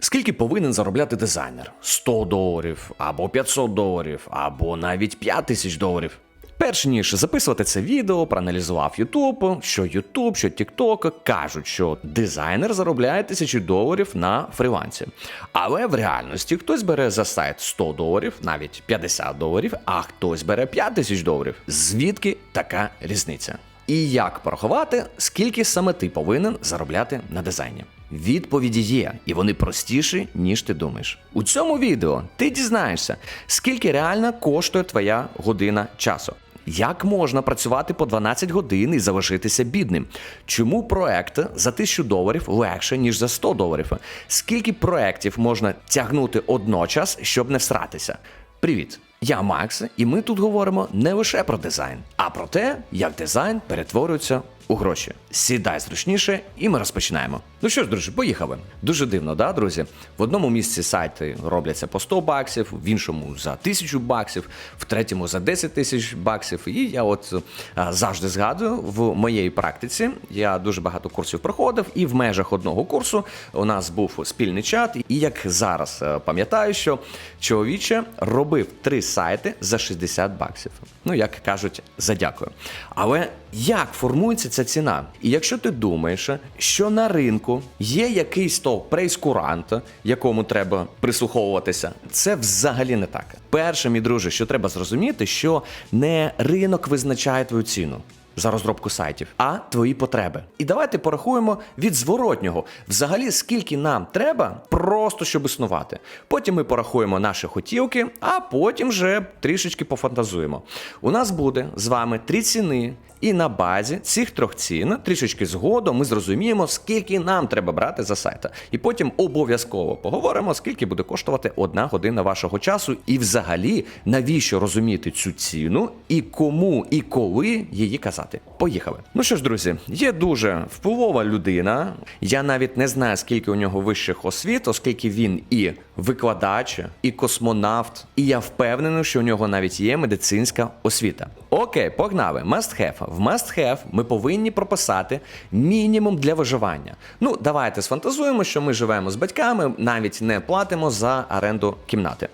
Скільки повинен заробляти дизайнер? 100 доларів, або 500 доларів, або навіть 5 тисяч доларів. Перш ніж записувати це відео, проаналізував YouTube, що YouTube, що TikTok кажуть, що дизайнер заробляє тисячі доларів на фрілансі. Але в реальності хтось бере за сайт 100 доларів, навіть 50 доларів, а хтось бере 5 тисяч доларів. Звідки така різниця? І як порахувати, скільки саме ти повинен заробляти на дизайні? Відповіді є, і вони простіші, ніж ти думаєш. У цьому відео ти дізнаєшся, скільки реально коштує твоя година часу. Як можна працювати по 12 годин і залишитися бідним? Чому проект за 1000 доларів легше, ніж за 100 доларів? Скільки проєктів можна тягнути одночас, щоб не всратися? Привіт! Я Макс, і ми тут говоримо не лише про дизайн, а про те, як дизайн перетворюється у гроші. Сідай зручніше, і ми розпочинаємо. Ну що ж, друзі, поїхали. Дуже дивно, да, друзі? В одному місці сайти робляться по 100 баксів, в іншому за 1000 баксів, в третьому за 10 тисяч баксів. І я от а, завжди згадую в моєї практиці. Я дуже багато курсів проходив, і в межах одного курсу у нас був спільний чат. І як зараз е, пам'ятаю, що чоловіче робив три сайти за 60 баксів. Ну, як кажуть, за дякую. Але як формується ця ціна? І якщо ти думаєш, що на ринку є якийсь то прейскурант, якому треба прислуховуватися, це взагалі не так. Перше, мій друже, що треба зрозуміти, що не ринок визначає твою ціну. За розробку сайтів, а твої потреби. І давайте порахуємо від зворотнього. Взагалі, скільки нам треба, просто щоб існувати. Потім ми порахуємо наші хотілки, а потім вже трішечки пофантазуємо. У нас буде з вами три ціни, і на базі цих трьох цін трішечки згодом ми зрозуміємо, скільки нам треба брати за сайта. І потім обов'язково поговоримо, скільки буде коштувати одна година вашого часу, і взагалі навіщо розуміти цю ціну, і кому і коли її казати. Поїхали. Ну що ж, друзі, є дуже впливова людина. Я навіть не знаю, скільки у нього вищих освіт, оскільки він і викладач, і космонавт, і я впевнений, що у нього навіть є медицинська освіта. Окей, погнали. Must have. В must have ми повинні прописати мінімум для виживання. Ну, давайте сфантазуємо, що ми живемо з батьками, навіть не платимо за оренду кімнати.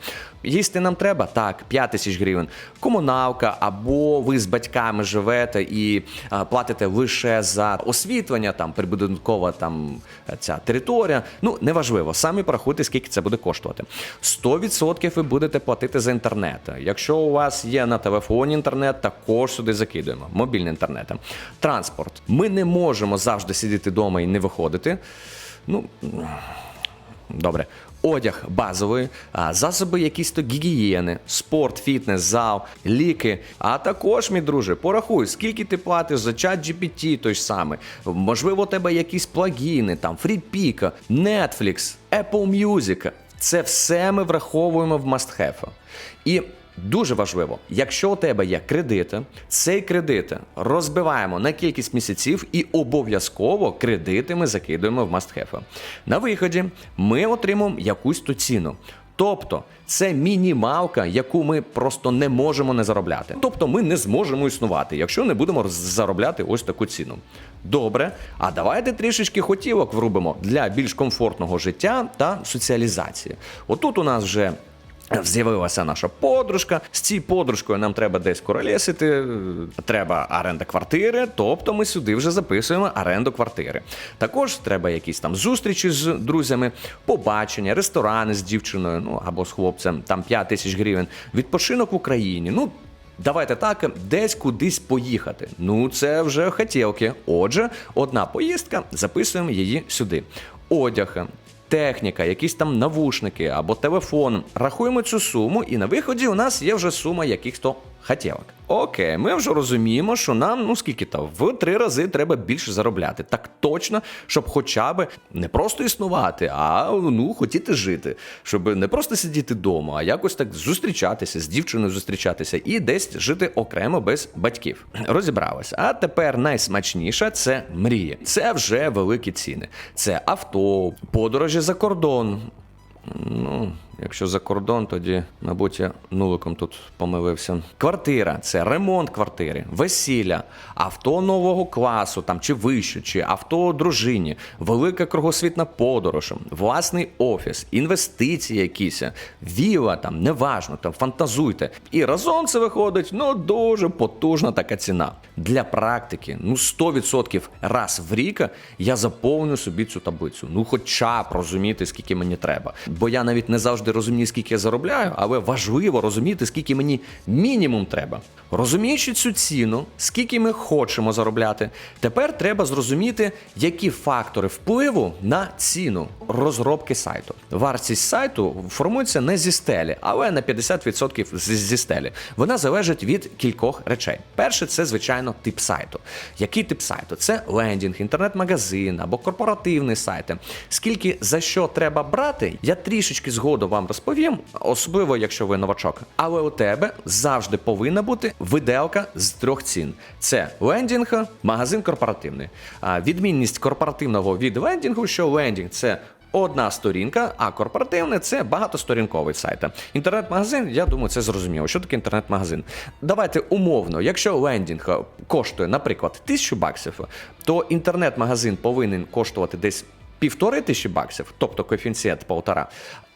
Їсти нам треба так, 5 тисяч гривень. Комуналка, або ви з батьками живете і а, платите лише за освітлення, там прибудинкова там ця територія. Ну неважливо, самі порахуйте, скільки це буде коштувати. 100% ви будете платити за інтернет. Якщо у вас є на телефоні інтернет, також сюди закидуємо. Мобільний інтернет. Транспорт. Ми не можемо завжди сидіти вдома і не виходити. Ну. Добре, одяг базовий, засоби якісь то гігієни, спорт, фітнес, зал, ліки. А також, мій друже, порахуй, скільки ти платиш за чат GPT той ж самий. Можливо, у тебе якісь плагіни, там Фріпіка, Netflix, Apple Music. Це все ми враховуємо в have. І Дуже важливо, якщо у тебе є кредити, цей кредит розбиваємо на кількість місяців і обов'язково кредити ми закидуємо в must-have. На виході ми отримуємо якусь ту ціну. Тобто це мінімалка, яку ми просто не можемо не заробляти. Тобто ми не зможемо існувати, якщо не будемо заробляти ось таку ціну. Добре, а давайте трішечки хотілок врубимо для більш комфортного життя та соціалізації. Отут у нас вже З'явилася наша подружка. З цією подружкою нам треба десь королесити, треба оренда квартири, тобто ми сюди вже записуємо оренду квартири. Також треба якісь там зустрічі з друзями, побачення, ресторани з дівчиною, ну або з хлопцем, там 5 тисяч гривень, відпочинок в Україні. Ну. Давайте так, десь кудись поїхати. Ну, це вже хотілки. Отже, одна поїздка, записуємо її сюди. Одяг, техніка, якісь там навушники або телефон. Рахуємо цю суму, і на виході у нас є вже сума якихось то хотілок. Окей, ми вже розуміємо, що нам, ну скільки то, в три рази треба більше заробляти. Так точно, щоб хоча б не просто існувати, а ну хотіти жити, щоб не просто сидіти вдома, а якось так зустрічатися з дівчиною зустрічатися і десь жити окремо без батьків. Розібралися. А тепер найсмачніше це мрії. Це вже великі ціни. Це авто, подорожі за кордон. Ну, Якщо за кордон, тоді, мабуть, я нуликом тут помилився. Квартира це ремонт квартири, весілля, авто нового класу, там чи вище, чи авто дружині, велика кругосвітна подорож, власний офіс, інвестиції якісь, віла, там, неважно, там фантазуйте. І разом це виходить ну дуже потужна така ціна. Для практики, ну 100% раз в рік я заповню собі цю таблицю. Ну, хоча б розуміти, скільки мені треба. Бо я навіть не завжди розумію, скільки я заробляю, але важливо розуміти, скільки мені мінімум треба. Розуміючи цю ціну, скільки ми хочемо заробляти, тепер треба зрозуміти, які фактори впливу на ціну розробки сайту. Вартість сайту формується не зі стелі, але на 50% зі стелі. Вона залежить від кількох речей. Перше, це звичайно тип сайту. Який тип сайту? Це лендінг, інтернет-магазин або корпоративний сайт. Скільки за що треба брати, я трішечки згодом вам розповім, особливо якщо ви новачок. Але у тебе завжди повинна бути виделка з трьох цін: це лендінг, магазин корпоративний. Відмінність корпоративного від лендінгу, що лендінг це одна сторінка, а корпоративне це багатосторінковий сайт. Інтернет-магазин, я думаю, це зрозуміло. Що таке інтернет-магазин? Давайте умовно, якщо лендінг коштує, наприклад, тисячу баксів, то інтернет-магазин повинен коштувати десь. Півтори тисячі баксів, тобто коефіцієнт полтора.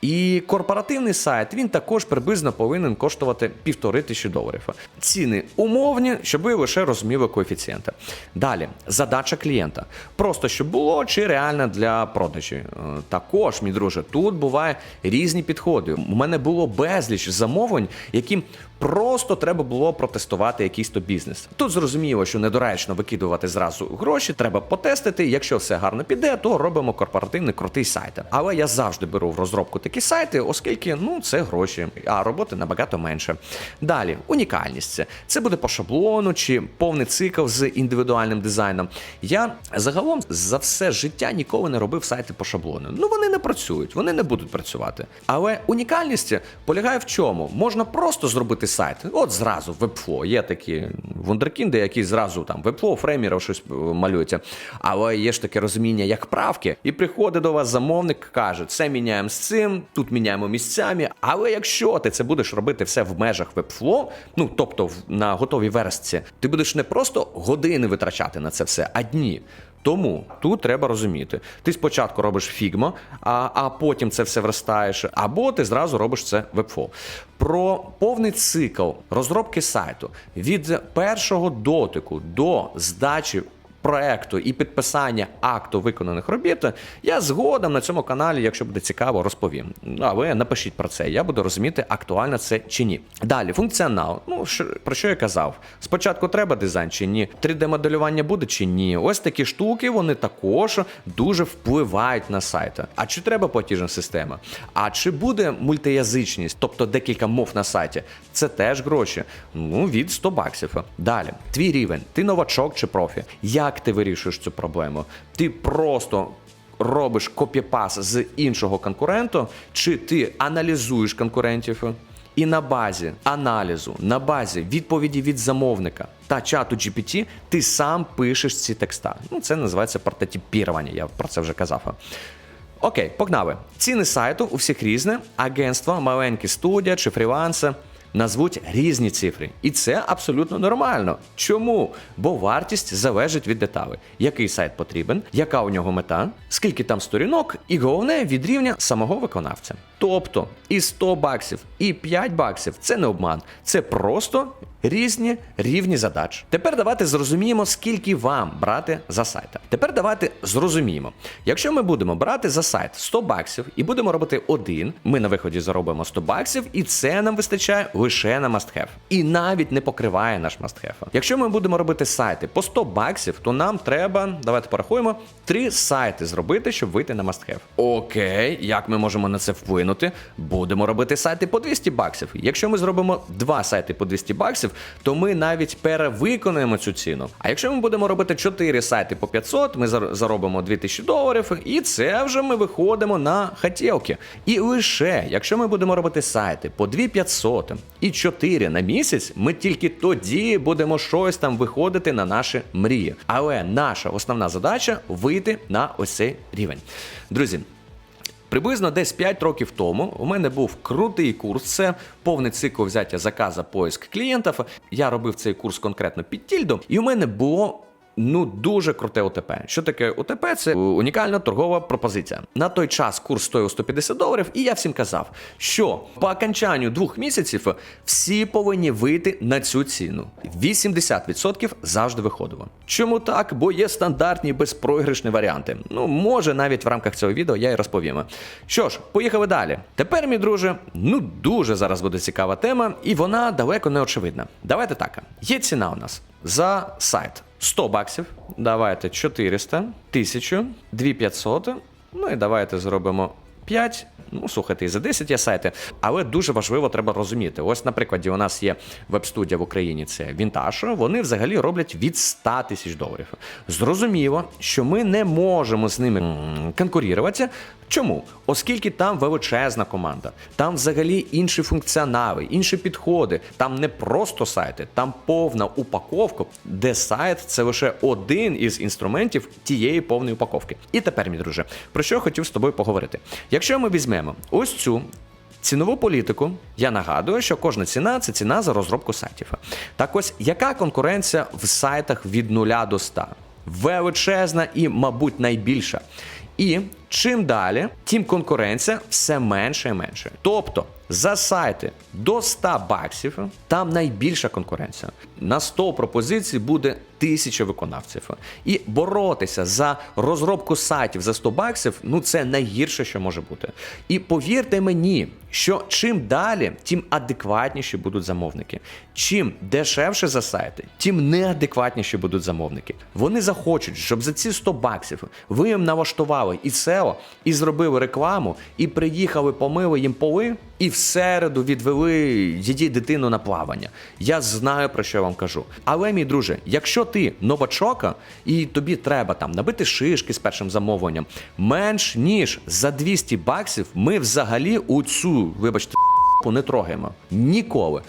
І корпоративний сайт він також приблизно повинен коштувати півтори тисячі доларів. Ціни умовні, щоб ви лише розуміли коефіцієнти. Далі, задача клієнта. Просто щоб було чи реально для продажі. Е, Також, мій друже, тут буває різні підходи. У мене було безліч замовлень, яким просто треба було протестувати якийсь то бізнес. Тут зрозуміло, що недоречно викидувати зразу гроші, треба потестити. Якщо все гарно піде, то робимо корпоративний крутий сайт. Але я завжди беру в розробку такі сайти, оскільки ну це гроші, а роботи набагато менше. Далі, унікальність. Це буде по шаблону чи повний цикл з індивідуальним дизайном. Я загалом за все життя ніколи не робив сайти по шаблону. Ну вони не працюють, вони не будуть працювати. Але унікальність полягає в чому? Можна просто зробити сайт. От зразу Webflow. Є такі вундеркінди, які зразу там Webflow, фреймерів щось е, малюють. Але є ж таке розуміння, як правки, і приходить до вас замовник, каже, це міняємо з цим, тут міняємо місцями. Але якщо ти це будеш робити все в межах Webflow, ну тобто на готовій верстці, ти будеш не просто години витрачати на це все, а дні. Тому тут треба розуміти: ти спочатку робиш Figma, а, а потім це все верстаєш, або ти зразу робиш це Webflow. Про повний цикл розробки сайту від першого дотику до здачі проекту і підписання акту виконаних робіт, я згодом на цьому каналі, якщо буде цікаво, розповім. Ну, А ви напишіть про це, я буду розуміти, актуально це чи ні. Далі, функціонал. Ну, про що я казав? Спочатку треба дизайн чи ні? 3D-моделювання буде чи ні? Ось такі штуки вони також дуже впливають на сайт. А чи треба платіжна система? А чи буде мультиязичність, тобто декілька мов на сайті? Це теж гроші. Ну, від 100 баксів. Далі, твій рівень, ти новачок чи профі. Як ти вирішуєш цю проблему? Ти просто. Робиш копіпас з іншого конкуренту, чи ти аналізуєш конкурентів і на базі аналізу, на базі відповіді від замовника та чату GPT ти сам пишеш ці текста. Ну, це називається прототипірування, я про це вже казав. Окей, погнали. Ціни сайту у всіх різне. Агентства, маленькі студія чи фріланси назвуть різні цифри. І це абсолютно нормально. Чому? Бо вартість залежить від деталей. Який сайт потрібен, яка у нього мета, скільки там сторінок, і головне від рівня самого виконавця. Тобто і 100 баксів, і 5 баксів це не обман, це просто різні рівні задач. Тепер давайте зрозуміємо, скільки вам брати за сайт. Тепер давайте зрозуміємо, якщо ми будемо брати за сайт 100 баксів і будемо робити один, ми на виході заробимо 100 баксів, і це нам вистачає лише на must-have. І навіть не покриває наш must-have. Якщо ми будемо робити сайти по 100 баксів, то нам треба, давайте порахуємо, три сайти зробити, щоб вийти на must-have. Окей, як ми можемо на це вплинути? Будемо робити сайти по 200 баксів. Якщо ми зробимо два сайти по 200 баксів, то ми навіть перевиконуємо цю ціну. А якщо ми будемо робити 4 сайти по 500, ми зар- заробимо 2000 доларів, і це вже ми виходимо на хотілки. І лише якщо ми будемо робити сайти по 2500 і 4 на місяць, ми тільки тоді будемо щось там виходити на наші мрії. Але наша основна задача вийти на ось цей рівень. Друзі. Приблизно десь 5 років тому у мене був крутий курс. Це повний цикл взяття заказа поиск клієнтів. Я робив цей курс конкретно під тільдом, і у мене було. Ну, дуже круте ОТП. Що таке ОТП? Це унікальна торгова пропозиція. На той час курс стоїв 150 доларів, і я всім казав, що по окончанню двох місяців всі повинні вийти на цю ціну. 80% завжди виходило. Чому так? Бо є стандартні безпроіграшні варіанти. Ну, може, навіть в рамках цього відео я і розповім. Що ж, поїхали далі. Тепер, мій друже, ну дуже зараз буде цікава тема, і вона далеко не очевидна. Давайте так. Є ціна у нас за сайт. 100 баксів, давайте 400, 1000, 2500, ну і давайте зробимо 5. Ну, слухайте, і за 10 є сайти, але дуже важливо треба розуміти. Ось, наприклад, у нас є веб-студія в Україні, це Вінтаж. Вони взагалі роблять від 100 тисяч доларів. Зрозуміло, що ми не можемо з ними конкурувати. Чому? Оскільки там величезна команда, там взагалі інші функціонали, інші підходи, там не просто сайти, там повна упаковка, де сайт це лише один із інструментів тієї повної упаковки. І тепер, мій друже, про що я хотів з тобою поговорити? Якщо ми візьмемо ось цю. Цінову політику я нагадую, що кожна ціна це ціна за розробку сайтів. Так ось яка конкуренція в сайтах від 0 до 100? Величезна і, мабуть, найбільша. І чим далі, тим конкуренція все менше і менше. Тобто за сайти до 100 баксів там найбільша конкуренція. На 100 пропозицій буде тисяча виконавців. І боротися за розробку сайтів за 100 баксів ну це найгірше, що може бути. І повірте мені, що чим далі, тим адекватніші будуть замовники. Чим дешевше за сайти, тим неадекватніші будуть замовники. Вони захочуть, щоб за ці 100 баксів ви їм налаштували і SEO, і зробили рекламу, і приїхали, помили їм поли, і в середу відвели її дитину на плавання. Я знаю про що я вам кажу. Але, мій друже, якщо ти новачока і тобі треба там набити шишки з першим замовленням, менш ніж за 200 баксів, ми взагалі у цю, вибачте, не трогаємо. Ніколи.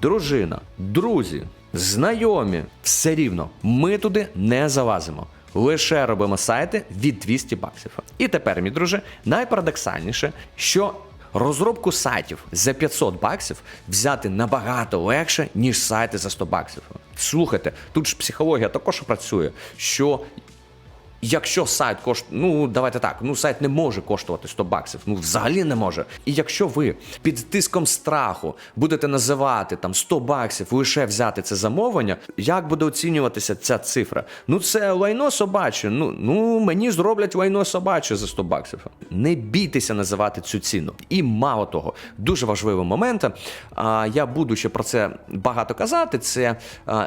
Дружина, друзі, знайомі, все рівно, ми туди не залазимо. Лише робимо сайти від 200 баксів. І тепер, мій друже, найпарадоксальніше, що розробку сайтів за 500 баксів взяти набагато легше, ніж сайти за 100 баксів. Слухайте, тут ж психологія також працює, що Якщо сайт коштує, ну давайте так, ну сайт не може коштувати 100 баксів, ну взагалі не може. І якщо ви під тиском страху будете називати там 100 баксів, лише взяти це замовлення, як буде оцінюватися ця цифра? Ну це лайно собаче. Ну ну мені зроблять лайно собаче за 100 баксів. Не бійтеся називати цю ціну. І мало того, дуже важливий момент. А, я буду ще про це багато казати. Це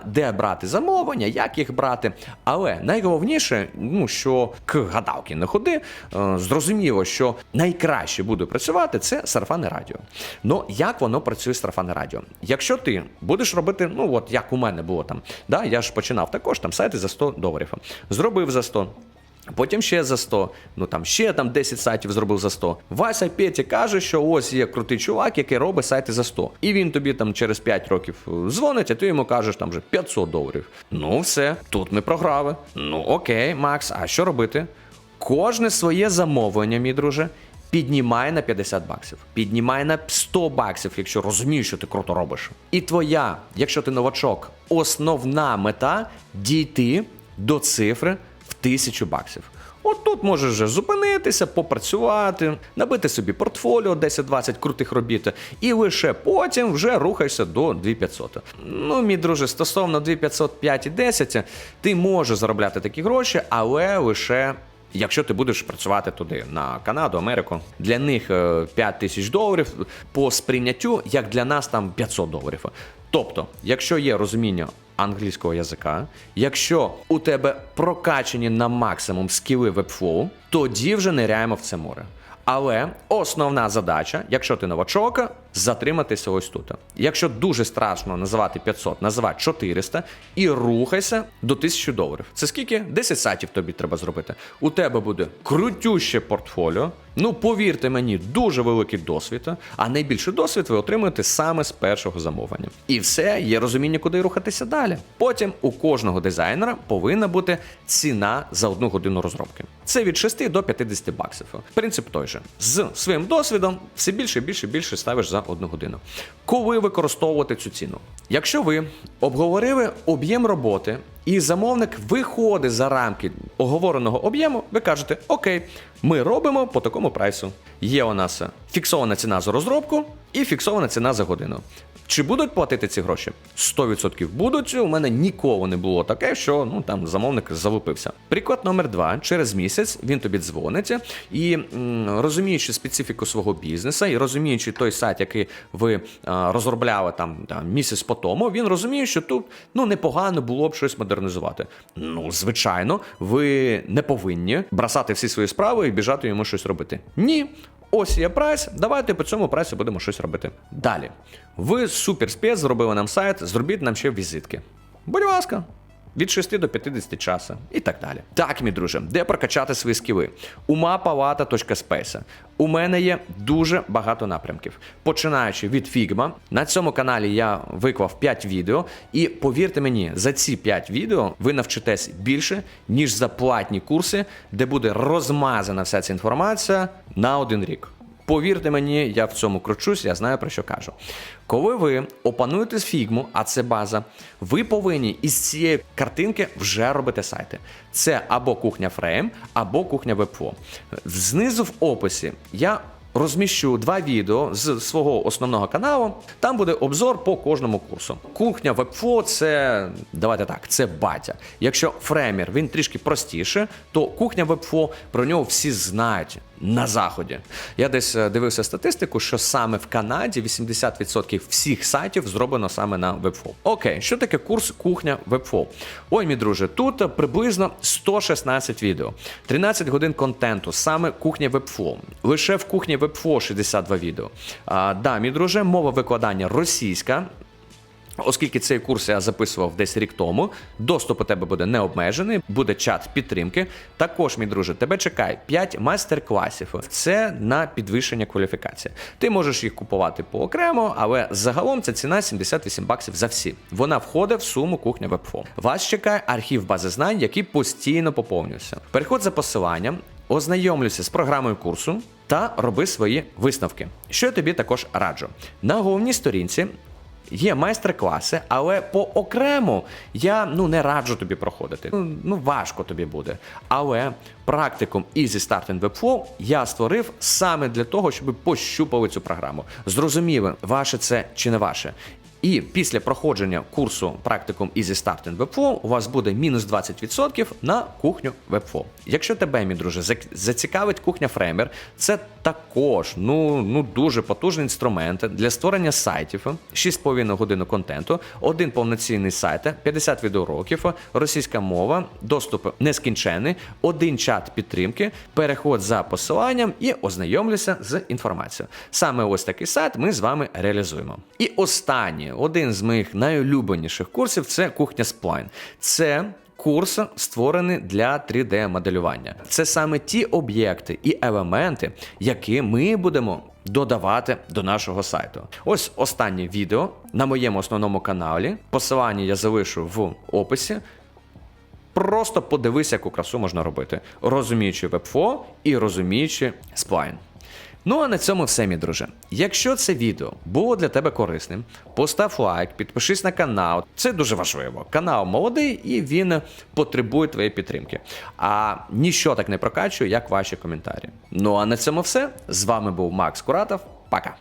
де брати замовлення, як їх брати. Але найголовніше, ну що к гадалки не ходи. е, Зрозуміло, що найкраще буде працювати це сарафанне радіо. Ну як воно працює сарафанне радіо? Якщо ти будеш робити, ну от як у мене було там, да, я ж починав також там сайти за 100 доларів. Зробив за 100. Потім ще за 100, ну там ще там 10 сайтів зробив за 100. Вася Петі каже, що ось є крутий чувак, який робить сайти за 100. І він тобі там через 5 років дзвонить, а ти йому кажеш там вже 500 доларів. Ну все, тут ми програли. Ну окей, Макс, а що робити? Кожне своє замовлення, мій друже, піднімай на 50 баксів, піднімай на 100 баксів, якщо розумієш, що ти круто робиш. І твоя, якщо ти новачок, основна мета дійти до цифри тисячу баксів. От тут можеш вже зупинитися, попрацювати, набити собі портфоліо 10-20 крутих робіт, і лише потім вже рухаєшся до 2500. Ну, мій друже, стосовно 2500, 5 і 10, ти можеш заробляти такі гроші, але лише. Якщо ти будеш працювати туди на Канаду, Америку, для них е, 5 тисяч доларів по сприйняттю, як для нас там 500 доларів. Тобто, якщо є розуміння англійського язика, якщо у тебе прокачані на максимум скіли вебфлоу, тоді вже ниряємо в це море. Але основна задача, якщо ти новачок, затриматися ось тут. Якщо дуже страшно називати 500, називай 400 і рухайся до 1000 доларів. Це скільки? 10 сайтів тобі треба зробити. У тебе буде крутюще портфоліо. Ну, повірте мені, дуже великий досвід, а найбільший досвід ви отримуєте саме з першого замовлення. І все, є розуміння, куди рухатися далі. Потім у кожного дизайнера повинна бути ціна за одну годину розробки. Це від 6 до 50 баксів. Принцип той же. З своїм досвідом все більше, більше, більше ставиш за одну годину. Коли використовувати цю ціну? Якщо ви обговорили об'єм роботи, і замовник виходить за рамки оговореного об'єму, ви кажете: Окей, ми робимо по такому прайсу. Є у нас фіксована ціна за розробку і фіксована ціна за годину. Чи будуть платити ці гроші? 100% будуть. У мене ніколи не було таке, що ну там замовник залупився. Приклад номер два: через місяць він тобі дзвонить і розуміючи специфіку свого бізнесу і розуміючи той сайт, який ви а, розробляли там, там місяць по тому, він розуміє, що тут ну непогано було б щось модернізувати. Ну, звичайно, ви не повинні бросати всі свої справи і біжати йому щось робити. Ні. Ось є прайс, давайте по цьому прайсу будемо щось робити. Далі. Ви супер спец, зробили нам сайт, зробіть нам ще візитки. Будь ласка. Від 6 до 50 часу і так далі. Так, мій друже, де прокачати свої скіли? umapalata.space. У мене є дуже багато напрямків. Починаючи від Figma. На цьому каналі я виклав 5 відео, і повірте мені, за ці 5 відео ви навчитесь більше, ніж за платні курси, де буде розмазана вся ця інформація на один рік. Повірте мені, я в цьому кручусь, я знаю про що кажу. Коли ви опануєте фігму, а це база, ви повинні із цієї картинки вже робити сайти. Це або кухня Frame, або кухня Webflow. Знизу в описі я розміщу два відео з свого основного каналу. Там буде обзор по кожному курсу. Кухня Webflow – це давайте так, це батя. Якщо фремір він трішки простіше, то кухня Webflow, про нього всі знають. На заході я десь е, дивився статистику, що саме в Канаді 80% всіх сайтів зроблено саме на Webflow. Окей, що таке курс кухня Webflow? Ой, мій друже, тут е, приблизно 116 відео, 13 годин контенту, саме кухня Webflow. Лише в кухні Webflow 62 відео. А, да, мій друже, мова викладання російська. Оскільки цей курс я записував десь рік тому, доступ у тебе буде не обмежений, буде чат підтримки. Також, мій друже, тебе чекає 5 майстер-класів. Це на підвищення кваліфікації. Ти можеш їх купувати поокремо, але загалом ця ціна 78 баксів за всі. Вона входить в суму кухня Webflow. Вас чекає архів бази знань, який постійно поповнюється. Переход за посиланням. Ознайомлюся з програмою курсу та роби свої висновки. Що я тобі також раджу. На головній сторінці Є майстер-класи, але по окремо я ну не раджу тобі проходити. Ну, ну важко тобі буде. Але практикум Easy Start in Webflow я створив саме для того, щоб пощупали цю програму. Зрозуміли, ваше це чи не ваше. І після проходження курсу практикум Easy Start in Webflow у вас буде мінус 20% на кухню Webflow. Якщо тебе, мій друже, зацікавить кухня Framer, це також ну, ну дуже потужний інструмент для створення сайтів, 6,5 години контенту, один повноцінний сайт, 50 відеоуроків, російська мова, доступ нескінчений, один чат підтримки, переход за посиланням і ознайомлюся з інформацією. Саме ось такий сайт ми з вами реалізуємо. І останнє, один з моїх найулюбленіших курсів це кухня Spline. Це Курс створений для 3D-моделювання. Це саме ті об'єкти і елементи, які ми будемо додавати до нашого сайту. Ось останнє відео на моєму основному каналі. Посилання я залишу в описі. Просто подивись, яку красу можна робити, розуміючи Webflow і розуміючи Spline. Ну а на цьому все, мій друже. Якщо це відео було для тебе корисним, постав лайк, підпишись на канал. Це дуже важливо. Канал молодий і він потребує твоєї підтримки. А ніщо так не прокачує, як ваші коментарі. Ну а на цьому все. З вами був Макс Куратов. Пока.